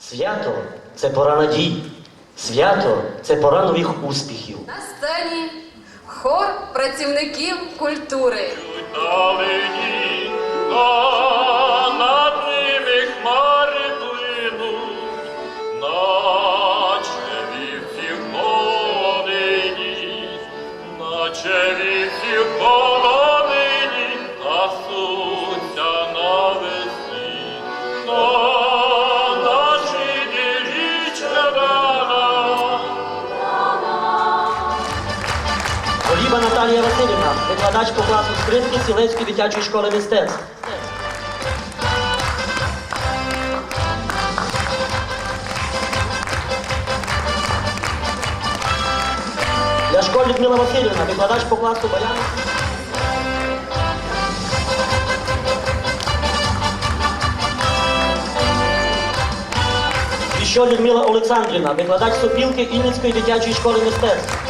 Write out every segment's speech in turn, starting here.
Свято це пора надій. Свято це пора нових успіхів. На сцені хор працівників культури. Наталія Васильівна, викладачка класу скрипки Сілецької дитячої школи мистецтв. Ляшко Людмила Васильівна, викладач по класу баяну. Іщо Людмила Олександрівна, викладач сопілки Ільницької дитячої школи мистецтв.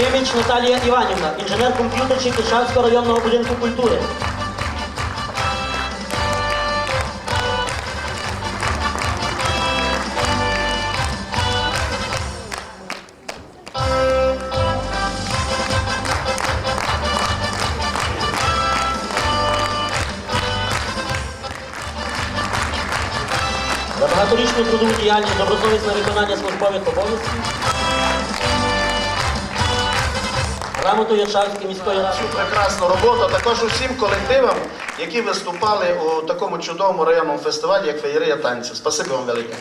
Киміч Наталія Іванівна, інженер-комп'ютерчик Іршавського районного будинку культури. За багаторічну трудову діяльність добросовісне виконання службових обов'язків. Грамоту Іршавської міської ради. прекрасну роботу, також усім колективам, які виступали у такому чудовому районному фестивалі, як Феєрія танців. Спасибі вам велике.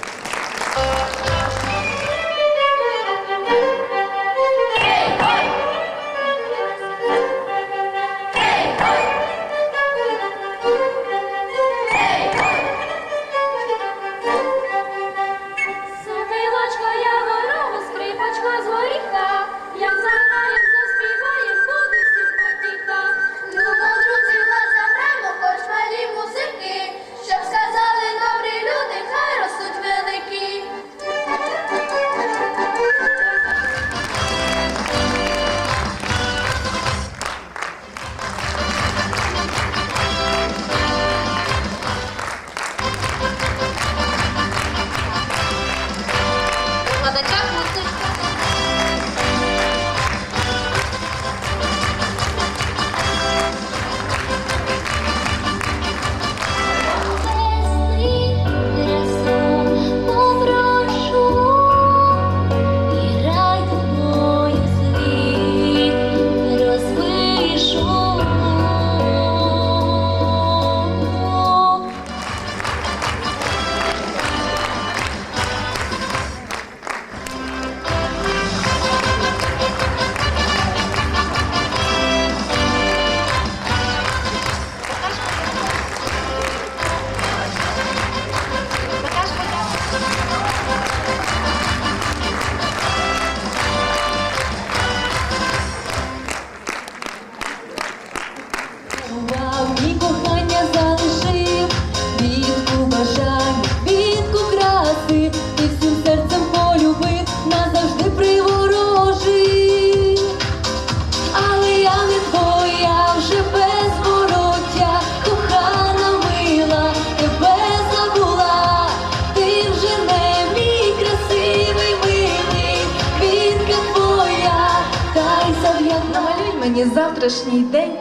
Завтрашній день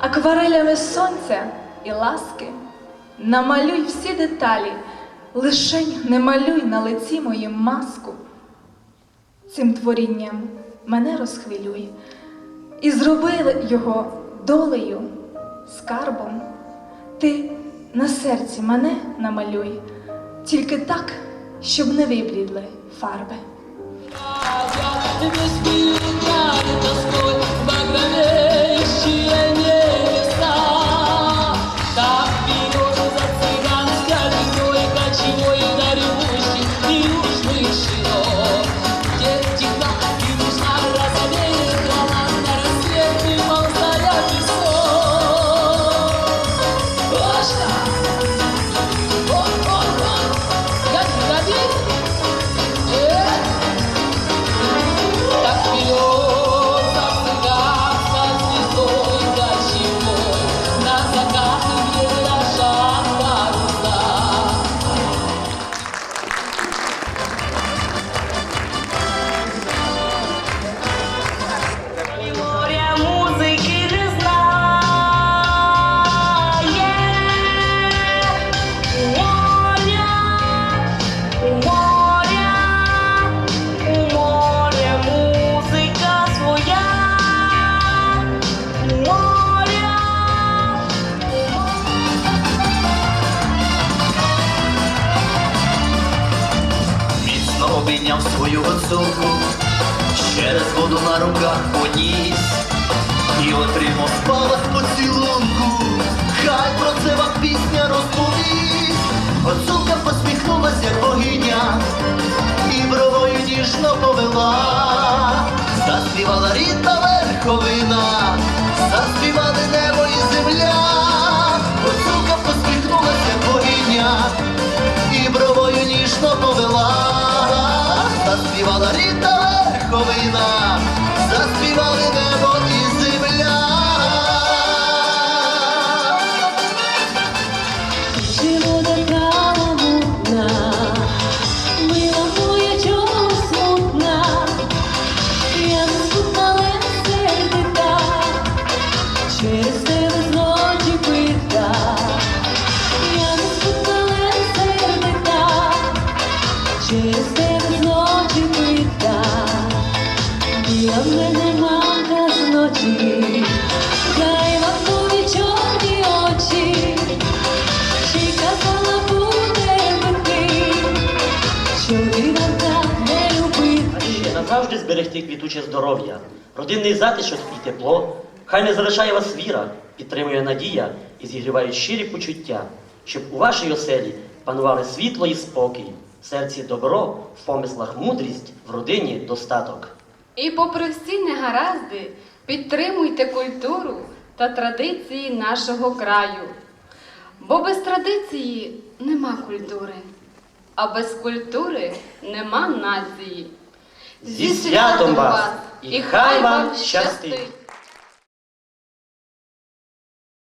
акварелями сонця і ласки. Намалюй всі деталі, лишень не малюй на лиці моїм маску. Цим творінням мене розхвилюй і зроби його долею, скарбом. Ти на серці мене намалюй, тільки так, щоб не виблідли фарби. Гуцулку, через воду на руках поніс і отримав спалах поцілунку. Хай про це вам пісня розповість. Заспівала Ріта Верховина, ще зберегти квітуче здоров'я, родинний затишок і тепло. Хай не залишає вас віра, підтримує надія і зігрівають щирі почуття, щоб у вашій оселі панували світло і спокій, в серці добро, в помислах мудрість, в родині достаток. І попри всі негаразди, підтримуйте культуру та традиції нашого краю. Бо без традиції нема культури, а без культури нема нації. Зі святом вас! І хай вам щастить!